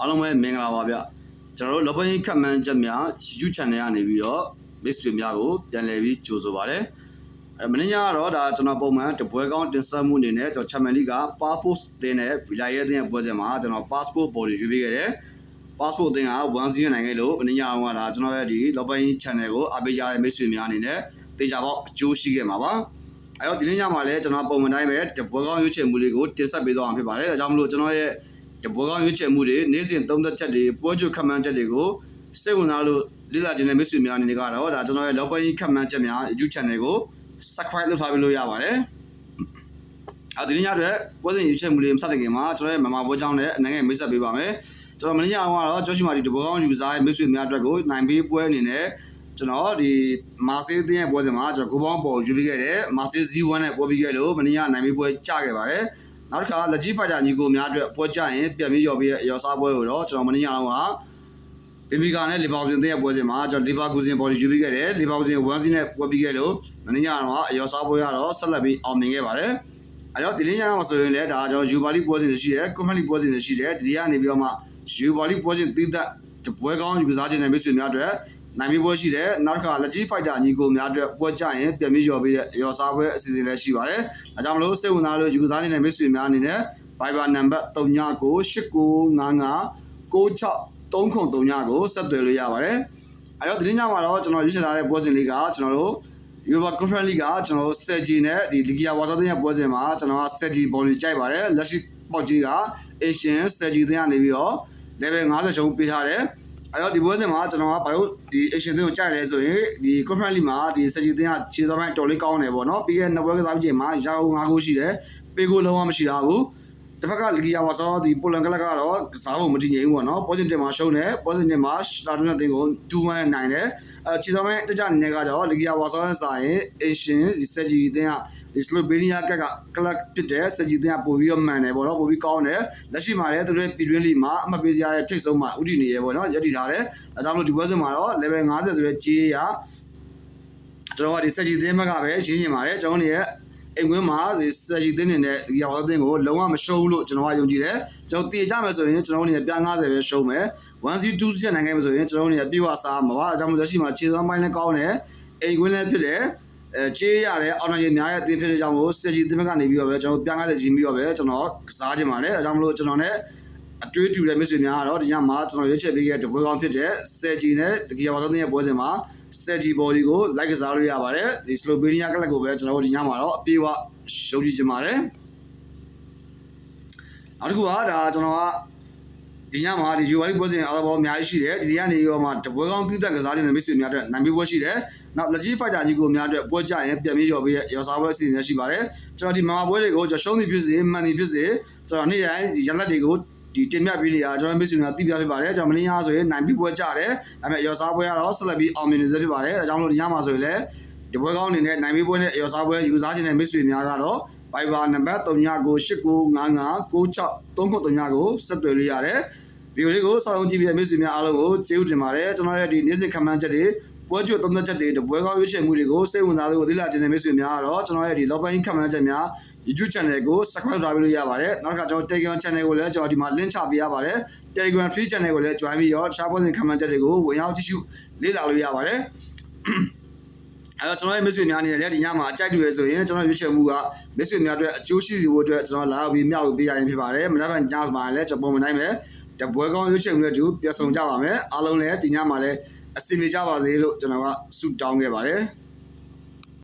အားလုံးပဲမင်္ဂလာပါဗျကျွန်တော်တို့လောပင်းခတ်မှန်းချက်များ YouTube channel ကနေပြီးတော့ list တွေများကိုပြန်လည်ပြီးကြိုဆိုပါရစေအဲမင်းညာကတော့ဒါကျွန်တော်ပုံမှန်တပွဲကောင်းတင်ဆက်မှုအနေနဲ့ကျွန်တော် channel လေးက passport တင်တဲ့ villa ရဲ့တင်ပွဲစဉ်မှာကျွန်တော် passport ပေါ်ရွေးပေးခဲ့တယ် passport တင်က109နိုင်ခဲ့လို့မင်းညာကဒါကျွန်တော်ရဲ့ဒီလောပင်း channel ကိုအားပေးကြတဲ့မိတ်ဆွေများအနေနဲ့တေချာပေါက်အကျိုးရှိခဲ့မှာပါအဲတော့ဒီနေ့ညမှာလည်းကျွန်တော်ပုံမှန်တိုင်းပဲတပွဲကောင်းရွေးချယ်မှုလေးကိုတင်ဆက်ပေးသွားမှာဖြစ်ပါတယ်ဒါကြောင့်မလို့ကျွန်တော်ရဲ့ ဒီဘောကောင်းရွေးချယ်မှုတွေနေ့စဉ်သုံးသက်ချက်တွေပွဲချုပ်ခတ်မှန်းချက်တွေကိုစိတ်ဝင်စားလို့လေ့လာခြင်းနဲ့မိတ်ဆွေများအနေနဲ့ကတော့ဒါကျွန်တော်ရဲ့လောက်ပိုင်းခတ်မှန်းချက်များ YouTube channel ကို subscribe လုပ်ထားပေးလို့ရပါတယ်။အဲဒီနေ့ညအတွက်ပွဲစဉ်ရွေးချယ်မှုလေးမစတဲ့ခင်မှာကျွန်တော်ရဲ့မမပွဲချောင်းနဲ့အနိုင်ငံမိတ်ဆက်ပေးပါမယ်။ကျွန်တော်မနေ့ညကတော့ကျောရှိမာဒီဒီဘောကောင်းယူစားရဲ့မိတ်ဆွေများအတွက်ကိုနိုင်ပေးပွဲအနေနဲ့ကျွန်တော်ဒီမာဆေးတင်းရဲ့ပွဲစဉ်မှာကျွန်တော်ဂိုးပေါင်းပေါ်ယူပေးခဲ့တယ်မာဆေး Z1 နဲ့ပွဲပြီးခဲ့လို့မနေ့ညနိုင်ပေးပွဲကြခဲ့ပါတယ်။ နောက်တစ်ခါလက်ကြီးဖိုက်တာညီကိုများအတွက်ပွဲကြရင်ပြန်ပြီးရော်ပြီးရော်စားပွဲကိုတော့ကျွန်တော်မနေ့ညတော့ကဘီဘီကာနဲ့လီဗာပူးဇင်တဲ့ပွဲစဉ်မှာကျွန်တော်လီဗာပူးဇင်ပေါ်ယူပြီးခဲ့တယ်လီဗာပူးဇင်1စီနဲ့ပွဲပြီးခဲ့လို့မနေ့ညတော့အရော်စားပွဲကတော့ဆက်လက်ပြီးအောင်မြင်ခဲ့ပါတယ်။အဲတော့ဒီနေ့ညမှာဆိုရင်လည်းဒါကျွန်တော်ယူပါလီပွဲစဉ်တွေရှိတယ်ကွန်ဖက်လီပွဲစဉ်တွေရှိတယ်ဒီကနေပြီးတော့မှယူပါလီပွဲစဉ်တိသက်ပွဲကောင်းယူကစားခြင်းနဲ့မိတ်ဆွေများအတွက် နိုင်ပြီးပွဲရှိတယ်နောက်တစ်ခါလက်ကြီးဖိုက်တာညီကိုများအတွက်ပွဲကြရင်ပြန်ပြီးရော်ပြီးတဲ့ရော်စားပွဲအစီအစဉ်လည်းရှိပါတယ်။အဲကြောင့်မလို့စိတ်ဝင်စားလို့ယူကစားခြင်းနဲ့မိတ်ဆွေများအနေနဲ့ Viber နံပါတ်3996963939ကိုဆက်သွယ်လို့ရပါတယ်။အဲတော့ဒီနေ့ညမှာတော့ကျွန်တော်ရွေးချယ်ထားတဲ့ပွဲစဉ်လေးကကျွန်တော်တို့ Europa Conference League ကကျွန်တော်တို့ Sergi နဲ့ဒီ Ligia Warsaw တဲ့ပွဲစဉ်မှာကျွန်တော်က Sergi ဘော်လီကြိုက်ပါတယ်လက်ရှိပေါက်ကြီးက Asian Sergi တဲ့ကနေပြီးတော့ level 50ရှုံးပေးထားတယ်။ အဲတော့ဒီပွဲစဉ်မှာကျွန်တော်ကဘာလို့ဒီ Asian တဲ့ကိုကြိုက်လဲဆိုရင်ဒီ Conference League မှာဒီ Sergi တဲ့ကခြေစောပိုင်းတော်လေးကောင်းတယ်ပေါ့နော်။ပြီးခဲ့တဲ့နှစ်ပွဲကစားပြီးချိန်မှာရာဟု5ဂိုးရှိတယ်။ပေးကိုလုံးဝမရှိတာဘူး။တစ်ဖက်ကလီဂီယာဝါဆောဒီပိုလန်ကလပ်ကတော့ကစားဖို့မတည်ငြိမ်ဘူးပေါ့နော်။ positive မှာရှုံးတယ်။ positive မှာတာတူနဲ့တင်ကို2-1နိုင်တယ်။အဲခြေစောပိုင်းတကြနေကကြတော့လီဂီယာဝါဆောနဲ့စာရင် Asian ဒီ Sergi တဲ့က ဒီစလိုဘေးနီးယားကက်ကကလပ်ဖြစ်တဲ့စကြည်တင်ကပို့ပြီးတော့မှန်တယ်ပေါ့နော်ပို့ပြီးကောင်းတယ်လက်ရှိမှာလည်းသူတို့ပြည်တွင်းလီမှာအမှတ်ပေးစရာရဲ့ထိတ်ဆုံးမှာဥတီနေရပေါ့နော်ရည်တည်ထားတယ်အဲကြောင့်မလို့ဒီပွဲစဉ်မှာတော့ level 50ဆိုတဲ့ကြေးရကျွန်တော်ကဒီစကြည်တင်ဘက်ကပဲရင်းရင်ပါတယ်ကျွန်တော်တို့ရဲ့အိမ်ကွင်းမှာဒီစကြည်တင်နေတဲ့ဒီရောင်းတင်ကိုလုံးဝမရှုံးလို့ကျွန်တော်ကယုံကြည်တယ်ကျွန်တော်တည်ကြမယ်ဆိုရင်ကျွန်တော်တို့နေပြ50ပဲရှုံးမယ်1 2 2ချက်နိုင်ခဲ့မယ်ဆိုရင်ကျွန်တော်တို့နေပြေဝစားမှာပါအဲကြောင့်မလို့လက်ရှိမှာခြေစွမ်းပိုင်းလည်းကောင်းတယ်အိမ်ကွင်းလည်းဖြစ်တယ် အဲကြေးရတယ်အောင်နိုင်ရများရဲ့အသင်းဖြစ်တဲ့ကြောင့်မို့စက်ကြီးတင်ကနေပြီးတော့ပဲကျွန်တော်ပြားကားတဲ့ကြီးပြီးတော့ပဲကျွန်တော်ကစားခြင်းပါတယ်အဲကြောင့်မလို့ကျွန်တော် ਨੇ အတွေးတူတဲ့မိတ်ဆွေများကတော့ဒီညမှာကျွန်တော်ရွေးချယ်ပေးခဲ့တဲ့ပွဲကောင်းဖြစ်တဲ့စက်ကြီးနဲ့တကယ်ပါတော့တဲ့ပွဲစဉ်မှာစက်ကြီးဘော်ဒီကိုလိုက်ကစားလို့ရပါတယ်ဒီစလိုဗေးနီးယားကလပ်ကိုပဲကျွန်တော်တို့ဒီညမှာတော့အပြေးအဝရှုံးကြည့်ခြင်းပါတယ်နောက်တစ်ခုကဒါကျွန်တော်က ဒီညမှာဒီယူဝါရီပွဲစဉ်အားလုံးအများကြီးရှိတယ်ဒီကနေရောမှတပွဲကောင်းပြည့်တဲ့ကစားခြင်းတွေမိတ်ဆွေများအတွက်နိုင်ပြီးပွဲရှိတယ်နောက်လက်ကြီးဖိုက်တာကြီးကိုများအတွက်ပွဲကြရင်ပြန်ပြီးရော်ပြီးရော်စားပွဲအစီအစဉ်ရှိပါတယ်ကျွန်တော်ဒီမမပွဲတွေကိုကျွန်တော်ရှုံးသည်ဖြစ်စေမှန်သည်ဖြစ်စေကျွန်တော်နေ့တိုင်းဒီရလက်တွေကိုဒီတင်ပြပေးနေရကျွန်တော်မိတ်ဆွေများသိပြဖြစ်ပါတယ်ကျွန်တော်မင်းရားဆိုရင်နိုင်ပြီးပွဲကြတယ်ဒါပေမဲ့ရော်စားပွဲကတော့ဆက်လက်ပြီးအောင်မြင်နေစေဖြစ်ပါတယ်အဲကြောင့်မလို့ဒီညမှာဆိုရင်လည်းဒီပွဲကောင်းအနေနဲ့နိုင်ပြီးပွဲနဲ့ရော်စားပွဲယူစားခြင်းနဲ့မိတ်ဆွေများကတော့ Viber နံပါတ်3996995639ကိုဆက်သွယ်လို့ရတယ်ဗီဒီယိုလေးကိုစောင့်ကြည့်ပြီးတဲ့မိတ်ဆွေများအားလုံးကိုကျေးဇူးတင်ပါတယ်ကျွန်တော်ရဲ့ဒီနေ့စဉ်ခမန်းချက်တွေပွဲကျွတ်သုံးသက်ချက်တွေတပွဲကောင်းရွေးချယ်မှုတွေကိုစိတ်ဝင်စားလို့လေ့လာခြင်းတဲ့မိတ်ဆွေများကတော့ကျွန်တော်ရဲ့ဒီ low bank ခမန်းချက်များ YouTube channel ကို subscribe လုပ်လို့ရပါတယ်နောက်တစ်ခါကျွန်တော် Telegram channel ကိုလည်းကျွန်တော်ဒီမှာ link ချပေးရပါတယ် Telegram free channel ကိုလည်း join ပြီးတော့တခြားပွဲစဉ်ခမန်းချက်တွေကိုဝင်ရောက်ကြည့်ရှုလေ့လာလို့ရပါတယ် အဲ့တော့ကျွန်တော်ရဲ့မိတ်ဆွေများအနေနဲ့လည်းဒီညမှာအကြိုက်တူရဆိုရင်ကျွန်တော်ရွေးချယ်မှုကမိတ်ဆွေများအတွက်အကျိုးရှိစေဖို့အတွက်ကျွန်တော်လာပြီးမြောက်ပေးရရင်ဖြစ်ပါတယ်မနက်ဖြန်ညမှာလည်းကျွန်တော်ပုံမှန်တိုင်းပဲတပွဲကောင်းရွေးချယ်မှုတွေတူပြဆုံကြပါမယ်အားလုံးလည်းဒီညမှာလည်းအစီအမီကြပါစေလို့ကျွန်တော်ကဆုတောင်းခဲ့ပါတယ်